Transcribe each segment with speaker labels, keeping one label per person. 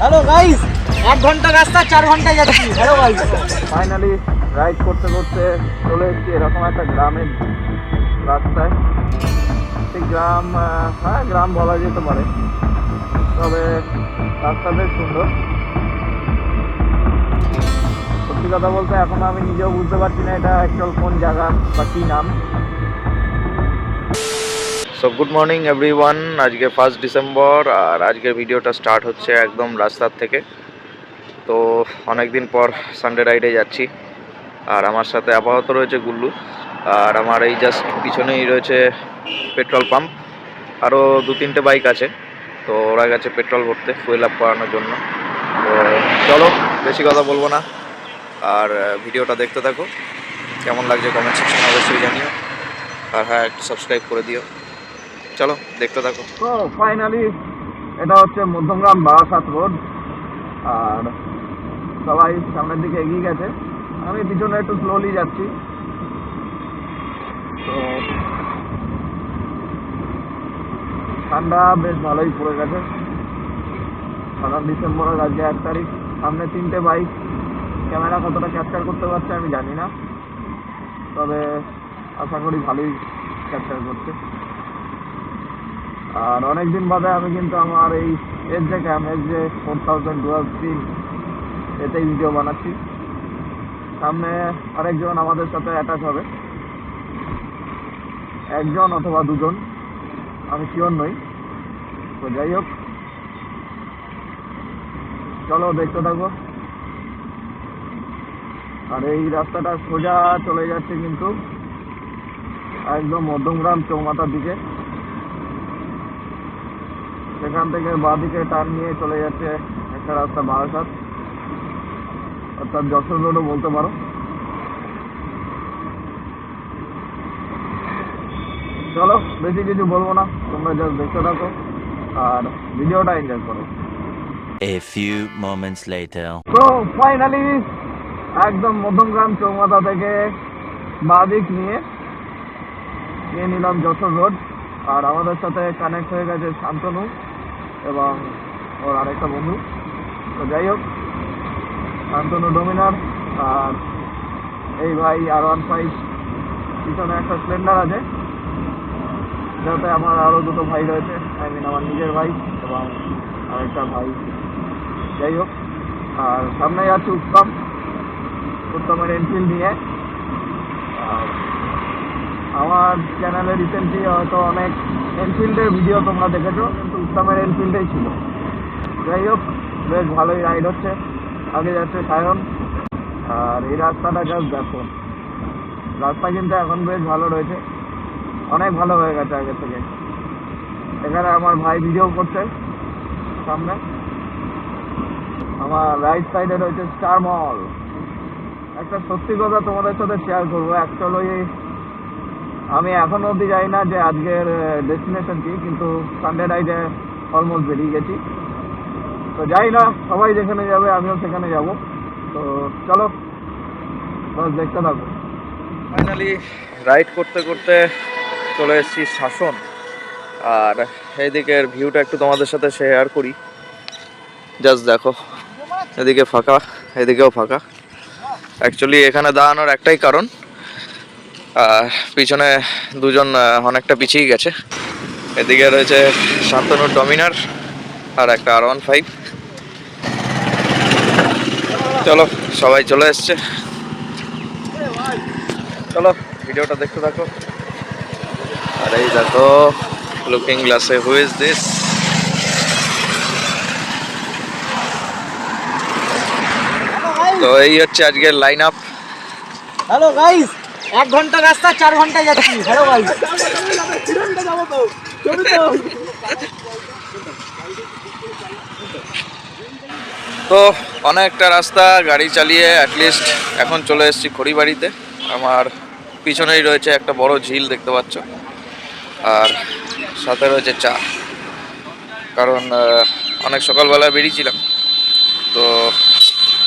Speaker 1: Hello guys এক ঘণ্টা রাস্তা, চার ঘন্টায় যাচ্ছি। হ্যালো গাইস
Speaker 2: ফাইনালি রাইড করতে করতে চলে এসেছি এরকম একটা গ্রামের রাস্তায়। সেই গ্রাম হ্যাঁ গ্রাম বলা যেতে পারে। তবে রাস্তা বেশ সুন্দর। সত্যি কথা বলতে, এখন আমি নিজেও বুঝতে পারছি না এটা অ্যাকচুয়াল কোন জায়গা বা কী নাম। সো গুড মর্নিং এভরিওয়ান আজকে ফার্স্ট ডিসেম্বর আর আজকের ভিডিওটা স্টার্ট হচ্ছে একদম রাস্তার থেকে। তো অনেক দিন পর সানডে রাইডে যাচ্ছি। আর আমার সাথে আপাতত রয়েছে গুল্লু। আর আমার এই জাস্ট পিছনেই রয়েছে পেট্রোল পাম্প আরও দু তিনটে বাইক আছে। তো, ওরা গেছে পেট্রোল ভরতে ফুয়েল আপ করানোর জন্য। তো, চলো, বেশি কথা বলব না। আর ভিডিওটা দেখতে থাকো। কেমন লাগছে কমেন্ট সেকশনে অবশ্যই জানিও। আর হ্যাঁ একটু সাবস্ক্রাইব করে দিও। চলো, দেখতে থাকো। তো ফাইনালি এটা হচ্ছে মধ্যমগ্রাম বারাসাত রোড আর সবাই সামনের দিকে এগিয়ে গেছে। আমি পিছনে একটু স্লোলি যাচ্ছি। তো ঠান্ডা বেশ ভালোই পড়ে গেছে। সাতাশ ডিসেম্বরের আজকে এক তারিখ। সামনে তিনটে বাইক ক্যামেরা কতটা ক্যাপচার করতে পারছে আমি জানি না। তবে আশা করি ভালোই ক্যাপচার করছে। আর অনেক দিন বাদে আমি কিন্তু আমার এই এর J cam S J four thousand twelve screen এতেই ভিডিও বানাচ্ছি। সামনে আরেকজন আমাদের সাথে অ্যাটাচ হবে। একজন অথবা দুজন, আমি শিওর নই। তো যাই হোক। চলো দেখতে থাকো আর এই রাস্তাটা সোজা চলে যাচ্ছে কিন্তু একদম মধ্যমগ্রাম চৌমাথার দিকে। সেখান থেকে বাঁ দিকে টার্ন নিয়ে চলে যাচ্ছে একটা রাস্তা বারাসাত। অর্থাৎ যশোর রোডও বলতে পারো। চলো বেশি কিছু বলব না তোমরা জাস্ট দেখতে থাকো আর ভিডিওটা এনজয় করো।
Speaker 3: A few moments later.
Speaker 2: তো ফাইনালি একদম মধ্যমগ্রাম চৌমাথা থেকে বাদিক নিয়ে নিয়ে নিলাম যশোর রোড। আর আমাদের সাথে কানেক্ট হয়ে গেছে শান্তনু। এবং ওর আরেকটা বন্ধু। তো যাই হোক, শান্তনু ডোমিনার আর এই ভাই আর ওয়ান ফাইভ পিছনে একটা স্প্লেন্ডার আছে। যাতে আমার আরও দুটো ভাই রয়েছে। আই মিন আমার নিজের ভাই এবং আরেকটা ভাই। যাই হোক, আর সামনে যাচ্ছে উত্তম। উত্তমের এনফিল্ড নিয়ে। আর আমার চ্যানেলে রিসেন্টলি হয়তো অনেক এনফিল্ডের ভিডিও তোমরা দেখেছ। উত্তমের এনফিল্ডেই ছিল। যাই হোক, বেশ ভালোই রাইড হচ্ছে। আগে যাচ্ছে সায়ন, আর এই রাস্তাটা জাস্ট দেখো। রাস্তা কিন্তু এখন বেশ ভালো রয়েছে। অনেক ভালো হয়ে গেছে আগে থেকে। এখানে আমার ভাই ভিডিও করছে, সামনে। আমার রাইট সাইডে রয়েছে স্টার মল একটা সত্যি কথা তোমাদের সাথে শেয়ার করব অ্যাকচুয়ালি আমি এখনও অবধি যাই না যে আজকের ডেস্টিনেশন কি, কিন্তু সানডে রাইডে অলমোস্ট বেরিয়ে গেছি। তো যাই না, সবাই যেখানে যাবে, আমিও সেখানে যাব। তো চলো, বাস দেখতে থাকো। ফাইনালি রাইড করতে করতে চলে এসেছি শাসন। আর এইদিকের ভিউটা একটু তোমাদের সাথে শেয়ার করি। জাস্ট দেখো, এদিকে ফাঁকা, এদিকেও ফাঁকা। অ্যাকচুয়ালি এখানে দাঁড়ানোর একটাই কারণ পিছনে দুজন অনেকটা পিছিয়ে গেছে। এদিকে রয়েছে শান্তনুর ডমিনার আর একটা আর ওয়ান ফাইভ। চলো সবাই চলে এসছে। চলো ভিডিওটা দেখতে থাকো। আর এই দেখো লুকিং গ্লাসে হু ইজ দিস তো এই হচ্ছে আজকের লাইন আপ
Speaker 1: হ্যালো গাইস এক ঘণ্টা রাস্তা, চার ঘণ্টা যাচ্ছি। হ্যালো গাইস
Speaker 2: তো অনেকটা রাস্তা, গাড়ি চালিয়ে অ্যাটলিস্ট এখন চলে এসেছি খড়িবাড়িতে। আমার পিছনেই রয়েছে একটা বড় ঝিল, দেখতে পাচ্ছ। আর সাথে রয়েছে চা। কারণ অনেক সকালবেলা বেরিয়েছিলাম। তো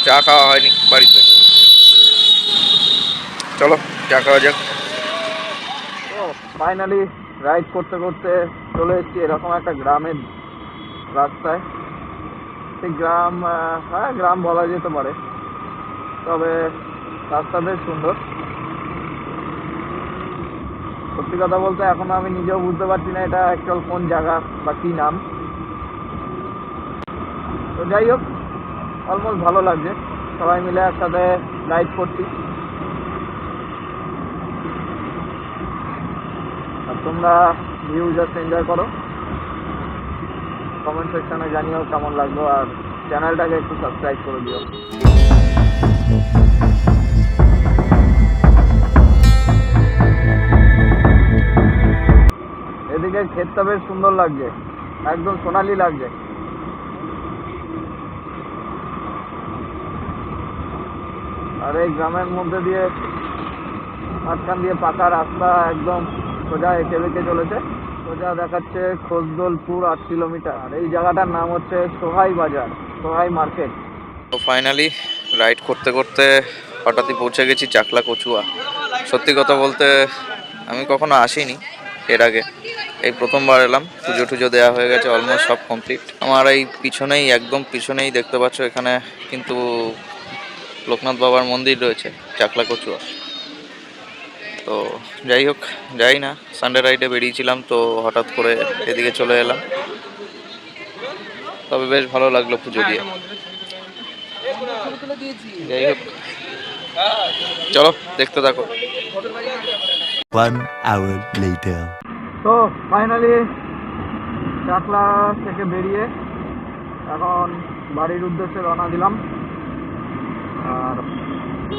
Speaker 2: চা খাওয়া হয়নি বাড়িতে। চলো। যাক। ফাইনালি রাইড করতে করতে চলে এসেছি এরকম একটা গ্রামের রাস্তায়। ঠিক গ্রাম হ্যাঁ গ্রাম বলা যেতে পারে। তবে রাস্তা বেশ সুন্দর। সত্যি কথা বলতে এখনও আমি নিজেও বুঝতে পারছি না এটা অ্যাকচুয়াল কোন জায়গা বা কি নাম। তো যাই হোক অলমোস্ট ভালো লাগছে। সবাই মিলে একসাথে রাইড করছি। তোমরা ভিউ জাস্ট এনজয় করো। কমেন্ট সেকশনে জানিও কেমন লাগল, আর চ্যানেলটাকে একটু সাবস্ক্রাইব করে দিও। এদিকে ক্ষেতটা বেশ সুন্দর লাগছে, একদম সোনালি লাগছে। আর এই গ্রামের মধ্যে দিয়ে মাঝখান দিয়ে পাকা রাস্তা, একদম সোজা এঁকে বেঁকে চলেছে। সোজা দেখাচ্ছে খোসদোলপুর আট কিলোমিটার। আর এই জায়গাটার নাম হচ্ছে সোহাই বাজার, সোহাই মার্কেট।
Speaker 4: তো ফাইনালি রাইড করতে করতে হঠাৎই পৌঁছে গেছি চাকলা কচুয়া। সত্যি কথা বলতে আমি কখনো আসিনি এর আগে। এই প্রথমবার এলাম, পুজো টুজো দেওয়া হয়ে গেছে অলমোস্ট সব কমপ্লিট আমার এই পিছনেই, একদম পিছনেই দেখতে পাচ্ছ এখানে কিন্তু লোকনাথ বাবার মন্দির রয়েছে, চাকলা কচুয়া। তো যাই হোক যাই না সানডে রাইডে বেরিয়েছিলাম তো হঠাৎ করে এদিকে চলে এলাম। তবে বেশ ভালো লাগল পুজো দিয়ে। যাই হোক চলো দেখতে থাকো।
Speaker 2: তো ফাইনালি চাকলা থেকে বেরিয়ে এখন বাড়ির উদ্দেশ্যে রওনা দিলাম। আর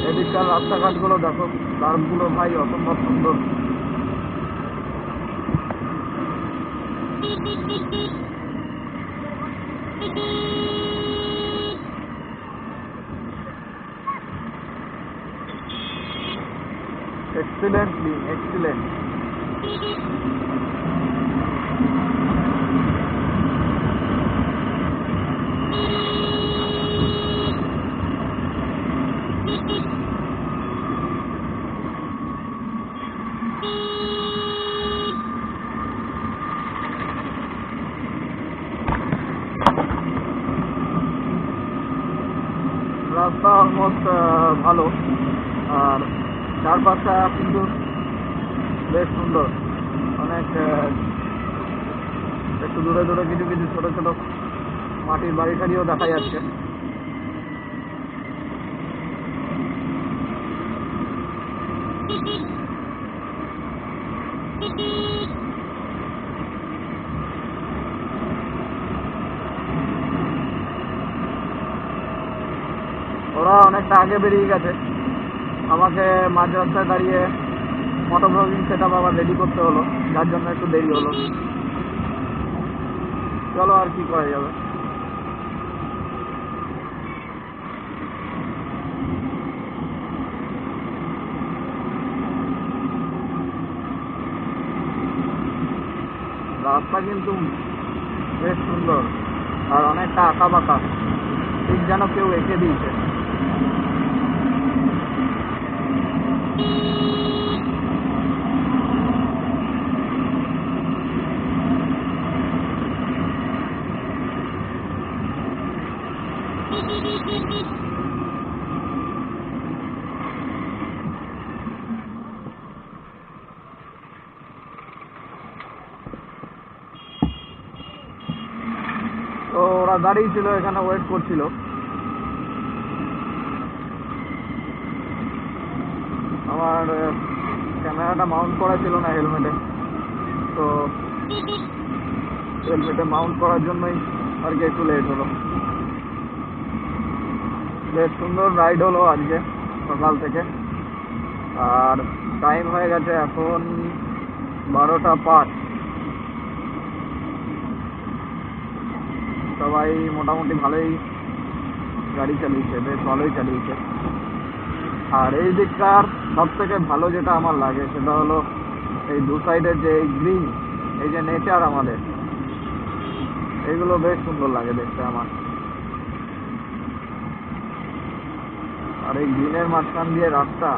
Speaker 2: এদিককার রাস্তাঘাটগুলো দেখো কার্ভগুলো ভাই অসম্ভব সুন্দর। এক্সিলেন্ট দিন এক্সিলেন্ট রাস্তা অলমোস্ট ভালো। আর চারপাশটা কিন্তু বেশ সুন্দর। অনেক একটু দূরে দূরে কিছু কিছু ছোটো ছোটো মাটির বাড়ি টাড়িও দেখা যাচ্ছে ওরা অনেকটা আগে বেরিয়ে গেছে। আমাকে মাঝ রাস্তায় দাঁড়িয়ে মোটর ব্লগিং সেট আবার রেডি করতে হলো, যার জন্য একটু দেরি হলো। চলো আর কি করা যাবে। রাস্তা কিন্তু বেশ সুন্দর, আর অনেকটা আঁকা বাঁকা। ঠিক যেন কেউ এঁকে দিয়েছে। তো ওরা দাঁড়িয়ে ছিল, এখানে ওয়েট করছিল। আমার ক্যামেরাটা মাউন্ট করা ছিল না হেলমেটে তো হেলমেটে মাউন্ট করার জন্যই আর কি একটু লেট হলো। বেশ সুন্দর রাইড হলো আজকে সকাল থেকে। আর টাইম হয়ে গেছে এখন বারোটা পাঁচ। সবাই মোটামুটি ভালোই গাড়ি চালিয়েছে, বেশ ভালোই চালিয়েছে। আর এই দিককার সব থেকে ভালো যেটা আমার লাগে সেটা হলো এই দু সাইডের যে এই গ্রিন এই যে নেচার আমাদের, এইগুলো বেশ সুন্দর লাগে দেখতে আমার। আর এই গ্রিনের মাঝখান দিয়ে রাস্তা।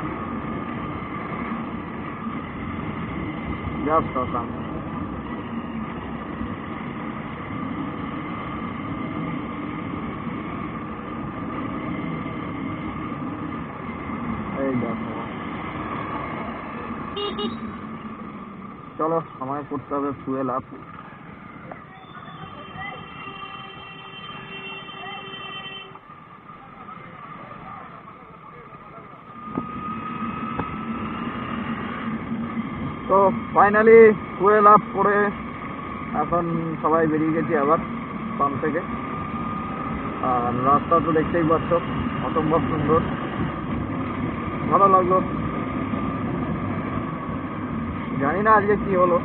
Speaker 2: চলো সময় করতে হবে ফুয়েল আপ তো ফাইনালি ফুয়েল আপ করে এখন সবাই বেরিয়ে গেছি আবার পাম্প থেকে। আর রাস্তা তো দেখতেই পাচ্ছ অসম্ভব সুন্দর। ভালো লাগল। জানি না আজকে কি হলো।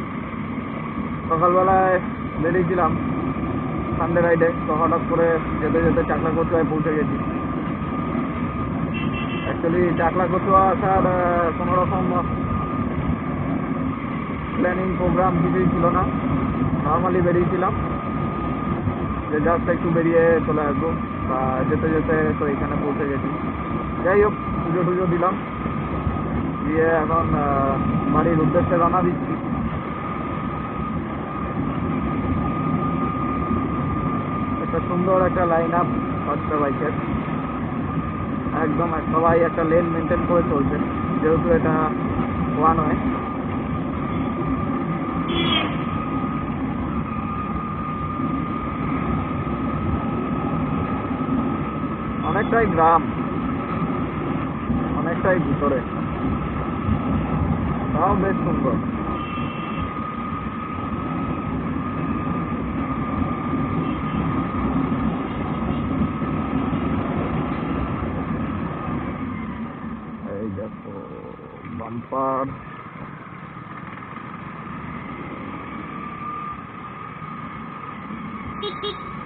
Speaker 2: সকালবেলায় বেরিয়েছিলাম সানডে রাইডে তো হঠাৎ করে যেতে যেতে চাকলা কচুয়ায় পৌঁছে গেছি। অ্যাকচুয়ালি চাকলা কচুয়া আসার আহ, কোনো রকম প্ল্যানিং প্রোগ্রাম কিছুই ছিল না। নর্মালি বেরিয়েছিলাম। যে জাস্ট একটু বেরিয়ে চলে আসব বা যেতে যেতে তো এখানে পৌঁছে গেছি। যাই হোক, পুজো টুজো দিলাম। দিয়ে এখন বাড়ির উদ্দেশ্যে রওনা দিচ্ছি। একটা সুন্দর একটা লাইন আপ পাঁচটা বাইকের একদম, সবাই একটা লেন মেনটেন করে চলছে। যেহেতু এটা ওয়ান ওয়ে অনেকটাই গ্রাম। অনেকটাই ভিতরে। তাও বেশ সুন্দর। এই দেখো বাম্পার চলো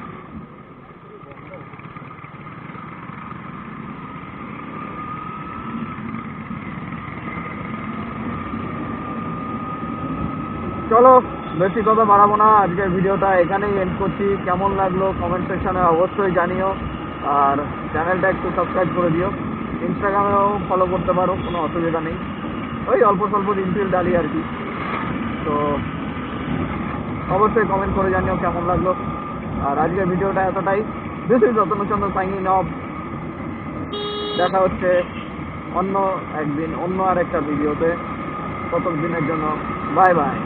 Speaker 2: বেশি কথা বাড়াবো না। আজকের ভিডিওটা এখানেই এন্ড করছি। কেমন লাগল কমেন্ট সেকশনে অবশ্যই জানিও। আর চ্যানেলটা একটু সাবস্ক্রাইব করে দিও। ইনস্টাগ্রামেও ফলো করতে পারো, কোনো অসুবিধা নেই। ওই অল্প স্বল্প ইনফিল ডালি আর কি। তো অবশ্যই কমেন্ট করে জানিও কেমন লাগল। আর আজকের ভিডিওটা এতটাই। This is Ratanchandra signing off দেখা হচ্ছে অন্য একদিন, অন্য আর একটা ভিডিওতে। প্রথম দিনের জন্য বাই বাই